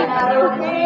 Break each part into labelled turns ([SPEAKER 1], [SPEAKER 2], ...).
[SPEAKER 1] não.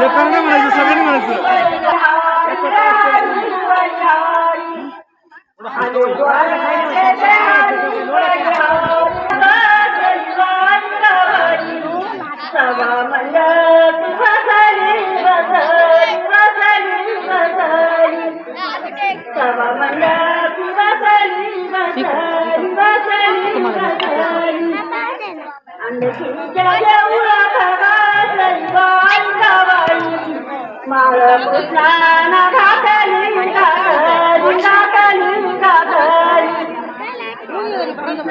[SPEAKER 2] लेकरांना म्हणायचं सगळ्यांनी म्हणायचं.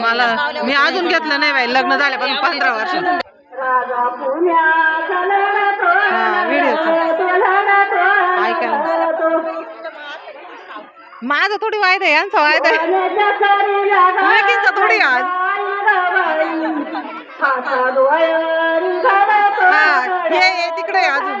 [SPEAKER 1] मला मी अजून घेतलं नाही बाई. लग्न झाल्यापासून पंधरा वर्ष. हा माझं थोडी वायदा आहे यांचा वायदा आहे. थोडी आज. हा हे हे तिकडे अजून.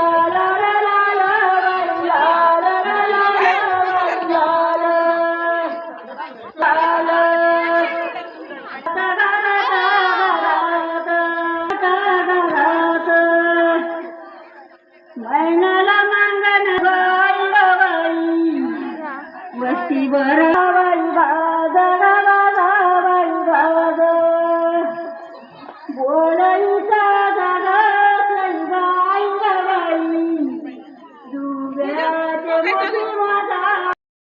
[SPEAKER 2] Thank you.